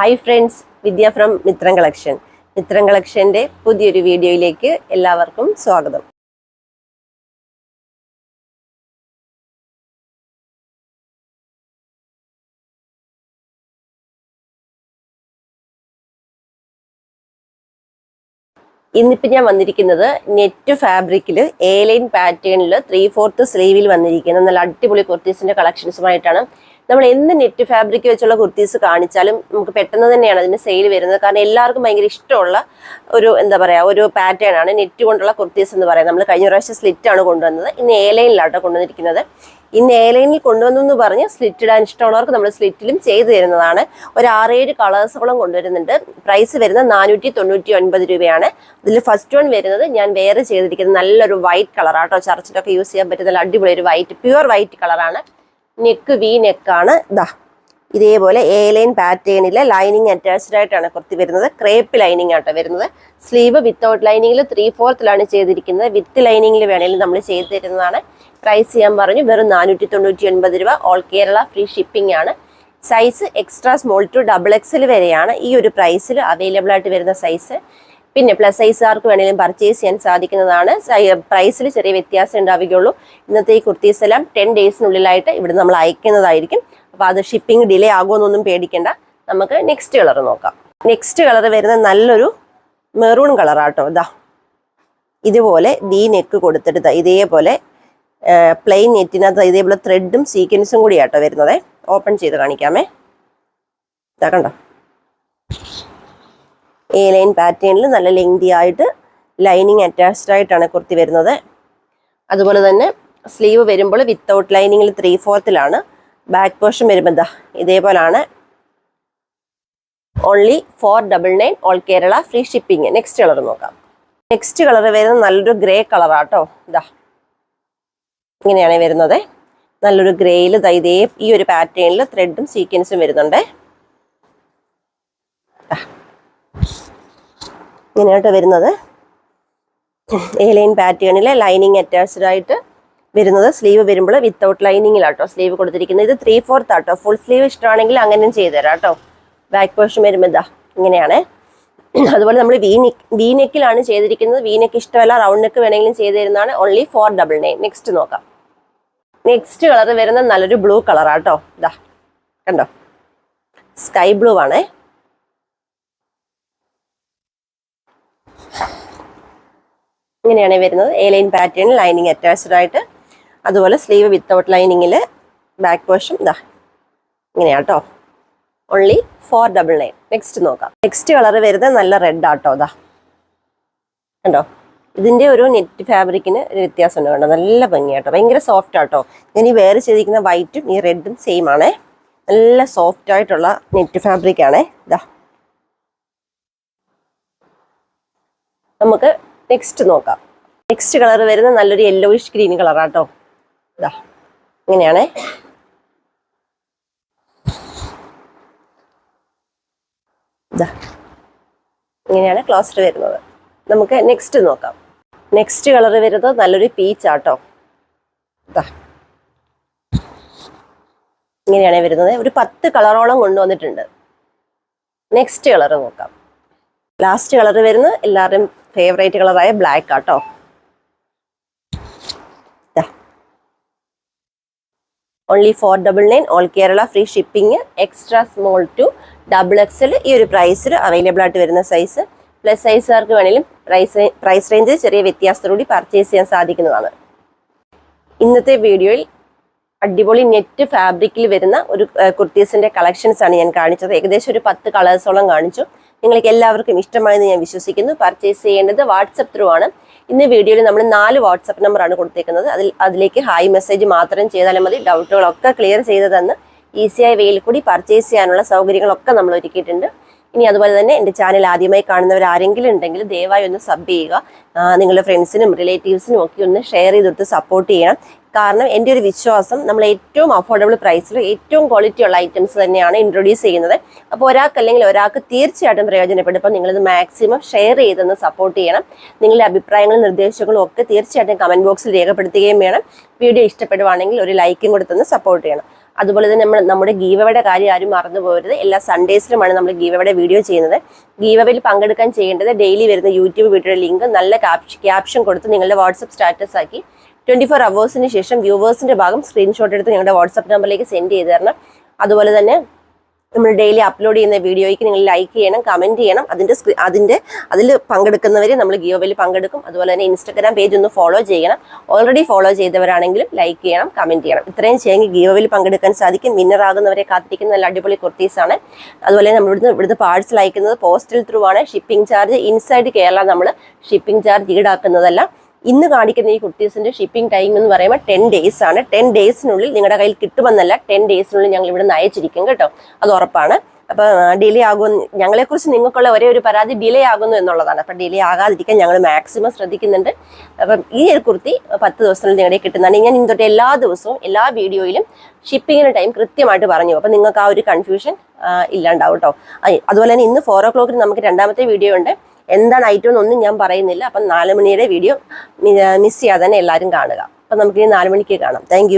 Hi friends Vidya from Mithram collection Mithram കളക്ഷന്റെ പുതിയൊരു വീഡിയോയിലേക്ക് എല്ലാവർക്കും സ്വാഗതം. ഇന്നിപ്പോൾ ഞാൻ വന്നിരിക്കുന്നത് നെറ്റ് ഫാബ്രിക്കിൽ എ ലൈൻ പാറ്റേണിൽ ത്രീ ഫോർത്ത് സ്ലീവിൽ വന്നിരിക്കുന്ന നല്ല അടിപൊളി കുർത്തീസിന്റെ കളക്ഷൻസുമായിട്ടാണ് നമ്മൾ എന്ത് നെറ്റ് ഫാബ്രിക് വെച്ചുള്ള കുർത്തീസ് കാണിച്ചാലും നമുക്ക് പെട്ടെന്ന് തന്നെയാണ് അതിന് സെയിൽ വരുന്നത്. കാരണം എല്ലാവർക്കും ഭയങ്കര ഇഷ്ടമുള്ള ഒരു എന്താ പറയുക ഒരു പാറ്റേൺ ആണ് നെറ്റ് കൊണ്ടുള്ള കുർത്തീസ് എന്ന് പറയുന്നത്. നമ്മൾ കഴിഞ്ഞ പ്രാവശ്യം സ്ലിറ്റ് ആണ് കൊണ്ടുവന്നത്. ഇന്ന് എ ലൈനിലാട്ടോ കൊണ്ടുവന്നിരിക്കുന്നത്. ഇന്ന് എ ലൈനിൽ കൊണ്ടുവന്നു എന്ന് പറഞ്ഞ് സ്ലിറ്റ് ഇടാൻ ഇഷ്ടമുള്ളവർക്ക് നമ്മൾ സ്ലിറ്റിലും ചെയ്തു തരുന്നതാണ്. ഒരു ആറേഴ് കളേഴ്സുകളും കൊണ്ടുവരുന്നുണ്ട്. പ്രൈസ് വരുന്നത് നാനൂറ്റി തൊണ്ണൂറ്റി ഒൻപത് രൂപയാണ്. ഇതിൽ ഫസ്റ്റ് വൺ വരുന്നത് ഞാൻ വേറെ ചെയ്തിരിക്കുന്നത് നല്ലൊരു വൈറ്റ് കളറാട്ടോ ചർച്ചിലൊക്കെ യൂസ് ചെയ്യാൻ പറ്റുന്ന അടിപൊളി ഒരു വൈറ്റ് പ്യുവർ വൈറ്റ് കളറാണ് നെക്ക് വി നെക്കാണ് ഇതാ ഇതേപോലെ എ ലൈൻ പാറ്റേണിലെ ലൈനിങ് അറ്റാച്ച്ഡ് ആയിട്ടാണ് കുർത്തി വരുന്നത്. ക്രേപ്പ് ലൈനിങ് ആട്ടോ വരുന്നത്. സ്ലീവ് വിത്തൗട്ട് ലൈനിങ്ങിൽ ത്രീ ഫോർത്തിലാണ് ചെയ്തിരിക്കുന്നത്. വിത്ത് ലൈനിങ്ങിൽ വേണമെങ്കിൽ നമ്മൾ ചെയ്തു തരുന്നതാണ്. പ്രൈസ് ചെയ്യാൻ പറഞ്ഞു വെറും നാനൂറ്റി തൊണ്ണൂറ്റി ഒൻപത് രൂപ. ഓൾ കേരള ഫ്രീ ഷിപ്പിംഗ് ആണ്. Size extra small to double XL വരെയാണ് ഈ ഒരു പ്രൈസിൽ അവൈലബിൾ ആയിട്ട് വരുന്ന സൈസ് പിന്നെ പ്ലസ് സൈസുകാർക്ക് വേണമെങ്കിലും പർച്ചേസ് ചെയ്യാൻ സാധിക്കുന്നതാണ്. പ്രൈസിൽ ചെറിയ വ്യത്യാസം ഉണ്ടാവുകയുള്ളൂ. ഇന്നത്തെ ഈ കുർത്തീസ് എല്ലാം ടെൻ ഡേയ്സിനുള്ളിലായിട്ട് ഇവിടെ നമ്മൾ അയക്കുന്നതായിരിക്കും. അപ്പോൾ അത് ഷിപ്പിംഗ് ഡിലേ ആകുമെന്നൊന്നും പേടിക്കേണ്ട. നമുക്ക് നെക്സ്റ്റ് കളർ നോക്കാം. നെക്സ്റ്റ് കളർ വരുന്ന നല്ലൊരു മെറൂൺ കളറാട്ടോ ഇതാ ഇതുപോലെ വി നെക്ക് കൊടുത്തിട്ട് ഇതേപോലെ പ്ലെയിൻ നെറ്റിനകത്ത് ഇതേപോലെ ത്രെഡും സീക്വൻസും കൂടിയാട്ടോ വരുന്നത്. ഓപ്പൺ ചെയ്ത് കാണിക്കാമേ. ഇതാ കണ്ടോ? എ ലൈൻ പാറ്റേണിൽ നല്ല ലെങ്തി ആയിട്ട് ലൈനിങ് അറ്റാച്ച്ഡ് ആയിട്ടാണ് കുർത്തി വരുന്നത്. അതുപോലെ തന്നെ സ്ലീവ് വരുമ്പോൾ വിത്തൗട്ട് ലൈനിങ്ങിൽ ത്രീ ഫോർത്തിലാണ് ബാക്ക് പോർഷൻ വരുമ്പോൾ എന്താ ഇതേപോലാണ്. Only four double nine all Kerala free shipping next colour നോക്കാം. നെക്സ്റ്റ് കളർ വരുന്നത് നല്ലൊരു ഗ്രേ കളറാട്ടോ ഇതാ ഇങ്ങനെയാണ് വരുന്നത്. നല്ലൊരു ഗ്രേയിൽ ഇതാ ഇതേ ഈ ഒരു പാറ്റേണിൽ ത്രെഡും സീക്വൻസും വരുന്നുണ്ട്. ഇങ്ങനെയായിട്ട് വരുന്നത്. എ ലൈൻ പാറ്റേണിലെ ലൈനിങ് അറ്റാച്ച്ഡ് ആയിട്ട് വരുന്നത്. സ്ലീവ് വരുമ്പോൾ വിത്തൗട്ട് ലൈനിങ്ങിലാട്ടോ സ്ലീവ് കൊടുത്തിരിക്കുന്നത്. ഇത് ത്രീ ഫോർത്ത് ആട്ടോ. ഫുൾ സ്ലീവ് ഇഷ്ടമാണെങ്കിൽ അങ്ങനെയും ചെയ്തു തരാം കേട്ടോ ബാക്ക് പോർഷൻ വരുമ്പോൾ ഇതാ ഇങ്ങനെയാണ്. അതുപോലെ നമ്മൾ വി നെക്ക് വി നെക്കിലാണ് ചെയ്തിരിക്കുന്നത്. വി നെക്ക് ഇഷ്ടമല്ല റൗണ്ട് നെക്ക് വേണമെങ്കിലും ചെയ്തു തരുന്നതാണ്. Only four double nine next നോക്കാം. നെക്സ്റ്റ് കളർ വരുന്നത് നല്ലൊരു ബ്ലൂ കളറാട്ടോ ഇതാ കണ്ടോ? സ്കൈ ബ്ലൂ ആണേ. ഇങ്ങനെയാണ് വരുന്നത്. A line pattern lining attached ആയിട്ട്. അതുപോലെ സ്ലീവ് വിത്തൗട്ട് ലൈനിങ്ങിൽ ബാക്ക് പോർഷൻ ഇതാ കേട്ടോ only four double nine next നോക്കാം. നെക്സ്റ്റ് കളർ വരുന്നത് നല്ല റെഡ് ആട്ടോ ഇതാ കണ്ടോ? ഇതിന്റെ ഒരു നെറ്റ് ഫാബ്രിക്കിന് ഒരു വ്യത്യാസമുണ്ട് കണ്ടോ? നല്ല ഭംഗിയാട്ടോ ഭയങ്കര സോഫ്റ്റ് ആട്ടോ ഞാൻ ഈ വേറെ ചെയ്തിരിക്കുന്ന വൈറ്റും ഈ റെഡും സെയിം ആണേ. നല്ല സോഫ്റ്റ് ആയിട്ടുള്ള നെറ്റ് ഫാബ്രിക് ആണേ. ഇതാ നമുക്ക് നെക്സ്റ്റ് നോക്കാം. നെക്സ്റ്റ് കളർ വരുന്നത് നല്ലൊരു യെല്ലോയിഷ് ഗ്രീൻ കളറാട്ടോ ഇതാ ഇങ്ങനെയാണേ. ഇതാ ഇങ്ങനെയാണ് ക്ലോസ്റ്റർ വരുന്നത്. നമുക്ക് നെക്സ്റ്റ് നോക്കാം. നെക്സ്റ്റ് കളർ വരുന്നത് നല്ലൊരു പീച്ച് ആട്ടോ ഇതാ ഇങ്ങനെയാണ് വരുന്നത്. ഒരു പത്ത് കളറോളം കൊണ്ടുവന്നിട്ടുണ്ട്. നെക്സ്റ്റ് കളർ നോക്കാം. ലാസ്റ്റ് കളർ വരുന്നത് എല്ലാവരുടെയും ഫേവറേറ്റ് കളറായ ബ്ലാക്ക് ആട്ടോ. Only four double nine all Kerala free shipping extra small to double XL ഈ ഒരു പ്രൈസിൽ അവൈലബിൾ ആയിട്ട് വരുന്ന സൈസ് പ്ലസ് സൈസുകാർക്ക് വേണമെങ്കിലും പ്രൈസ് പ്രൈസ് റേഞ്ച് ചെറിയ വ്യത്യാസത്തോടുകൂടി പർച്ചേസ് ചെയ്യാൻ സാധിക്കുന്നതാണ്. ഇന്നത്തെ വീഡിയോയിൽ അടിപൊളി നെറ്റ് ഫാബ്രിക്കിൽ വരുന്ന ഒരു കുർത്തീസിന്റെ കളക്ഷൻസ് ആണ് ഞാൻ കാണിച്ചത്. ഏകദേശം ഒരു പത്ത് കളേഴ്സോളം കാണിച്ചു. നിങ്ങൾക്ക് എല്ലാവർക്കും ഇഷ്ടമായെന്ന് ഞാൻ വിശ്വസിക്കുന്നു. പർച്ചേസ് ചെയ്യേണ്ടത് വാട്സപ്പ് ത്രൂ ആണ്. ഇന്ന് വീഡിയോയിൽ നമ്മൾ നാല് വാട്സപ്പ് നമ്പറാണ് കൊടുത്തേക്കുന്നത്. അതിൽ അതിലേക്ക് ഹായ് മെസ്സേജ് മാത്രം ചെയ്താലും മതി. ഡൗട്ടുകളൊക്കെ ക്ലിയർ ചെയ്ത് തന്ന് ഈസിയായ വെയിൽ കൂടി പർച്ചേസ് ചെയ്യാനുള്ള സൗകര്യങ്ങളൊക്കെ നമ്മൾ ഒരുക്കിയിട്ടുണ്ട്. ഇനി അതുപോലെ തന്നെ എന്റെ ചാനൽ ആദ്യമായി കാണുന്നവർ ആരെങ്കിലും ഉണ്ടെങ്കിൽ ദയവായി ഒന്ന് സബ് ചെയ്യുക. നിങ്ങളുടെ ഫ്രണ്ട്സിനും റിലേറ്റീവ്സിനും ഒക്കെ ഒന്ന് ഷെയർ ചെയ്തിട്ട് സപ്പോർട്ട് ചെയ്യണം. കാരണം എന്റെ ഒരു വിശ്വാസം നമ്മൾ ഏറ്റവും അഫോർഡബിൾ പ്രൈസിൽ ഏറ്റവും ക്വാളിറ്റി ഉള്ള ഐറ്റംസ് തന്നെയാണ് ഇൻട്രൊഡ്യൂസ് ചെയ്യുന്നത്. അപ്പോൾ ഒരാൾക്ക് അല്ലെങ്കിൽ ഒരാൾക്ക് തീർച്ചയായിട്ടും പ്രയോജനപ്പെടും. അപ്പോൾ നിങ്ങളിത് മാക്സിമം ഷെയർ ചെയ്തെന്ന് സപ്പോർട്ട് ചെയ്യണം. നിങ്ങളുടെ അഭിപ്രായങ്ങളും നിർദ്ദേശങ്ങളും ഒക്കെ തീർച്ചയായിട്ടും കമന്റ് ബോക്സിൽ രേഖപ്പെടുത്തുകയും വേണം. വീഡിയോ ഇഷ്ടപ്പെടുവാണെങ്കിൽ ഒരു ലൈക്കും കൊടുത്തൊന്ന് സപ്പോർട്ട് ചെയ്യണം. അതുപോലെ തന്നെ നമ്മൾ നമ്മുടെ ഗീവയുടെ കാര്യം ആരും മറന്നു പോകരുത്. എല്ലാ സൺഡേസിലുമാണ് നമ്മൾ ഗീവയുടെ വീഡിയോ ചെയ്യുന്നത്. ഗീവയിൽ പങ്കെടുക്കാൻ ചെയ്യേണ്ടത് ഡെയിലി വരുന്ന യൂട്യൂബ് വീഡിയോയുടെ ലിങ്ക് നല്ല ക്യാപ്ഷൻ കൊടുത്ത് നിങ്ങളുടെ വാട്സപ്പ് സ്റ്റാറ്റസ് ആക്കി ട്വന്റി ഫോർ അവേഴ്സിന് ശേഷം വ്യൂവേഴ്സിന്റെ ഭാഗം സ്ക്രീൻഷോട്ട് എടുത്ത് ഞങ്ങളുടെ വാട്സപ്പ് നമ്പറിലേക്ക് സെൻഡ് ചെയ്ത് തരണം. അതുപോലെ തന്നെ നമ്മൾ ഡെയിലി അപ്ലോഡ് ചെയ്യുന്ന വീഡിയോയ്ക്ക് നിങ്ങൾ ലൈക്ക് ചെയ്യണം കമന്റ് ചെയ്യണം. അതിന്റെ അതിന്റെ അതിൽ പങ്കെടുക്കുന്നവർ നമ്മൾ ഗിയോവിൽ പങ്കെടുക്കും. അതുപോലെ തന്നെ ഇൻസ്റ്റാഗ്രാം പേജ് ഒന്ന് ഫോളോ ചെയ്യണം. ഓൾറെഡി ഫോളോ ചെയ്തവരാണെങ്കിലും ലൈക്ക് ചെയ്യണം കമന്റ് ചെയ്യണം. ഇത്രയും ചെയ്യുമെങ്കിൽ ഗിയോവിൽ പങ്കെടുക്കാൻ സാധിക്കും. വിന്നർ ആകുന്നവരെ കാത്തിരിക്കുന്ന നല്ല അടിപൊളി കുർത്തീസാണ് അതുപോലെ നമ്മൾ ഇവിടുന്ന് ഇവിടുന്ന് പാഴ്സൽ അയക്കുന്നത് പോസ്റ്റൽ ത്രൂ ആണ്. ഷിപ്പിംഗ് ചാർജ് ഇൻസൈഡ് കേരള നമ്മൾ ഷിപ്പിംഗ് ചാർജ് ഈടാക്കുന്നതല്ല. ഇന്ന് കാണിക്കുന്ന ഈ കുർത്തീസിന്റെ ഷിപ്പിംഗ് ടൈം എന്ന് പറയുമ്പോൾ ടെൻ ഡേയ്സ് ആണ്. ടെൻ ഡേയ്സിനുള്ളിൽ നിങ്ങളുടെ കയ്യിൽ കിട്ടുമെന്നല്ല ടെൻ ഡേയ്സിനുള്ളിൽ ഞങ്ങൾ ഇവിടെ നയച്ചിരിക്കും കേട്ടോ. അത് ഉറപ്പാണ്. അപ്പൊ ഡിലേ ആകുമെന്ന് ഞങ്ങളെക്കുറിച്ച് നിങ്ങൾക്കുള്ള ഒരേ ഒരു പരാതി ഡിലേ ആകുന്നു എന്നുള്ളതാണ്. അപ്പൊ ഡിലേ ആകാതിരിക്കാൻ ഞങ്ങൾ മാക്സിമം ശ്രദ്ധിക്കുന്നുണ്ട്. അപ്പം ഈ ഒരു കുർത്തി പത്ത് ദിവസത്തിനുള്ളിൽ നിങ്ങളുടെ കിട്ടുന്നതാണ്. ഞാൻ ഇന്നത്തെ എല്ലാ ദിവസവും എല്ലാ വീഡിയോയിലും ഷിപ്പിങ്ങിന് ടൈം കൃത്യമായിട്ട് പറഞ്ഞു. അപ്പം നിങ്ങൾക്ക് ആ ഒരു കൺഫ്യൂഷൻ ഇല്ലാണ്ടാവും കേട്ടോ. അതുപോലെ തന്നെ ഇന്ന് ഫോർ ഓ ക്ലോക്കിന് നമുക്ക് രണ്ടാമത്തെ വീഡിയോ ഉണ്ട്. എന്താണ് ഐറ്റം എന്നൊന്നും ഞാൻ പറയുന്നില്ല. അപ്പം നാല് മണിയുടെ വീഡിയോ മിസ് ചെയ്യാതെ തന്നെ എല്ലാവരും കാണുക. അപ്പം നമുക്ക് ഇനി നാല് മണിക്ക് കാണാം. താങ്ക്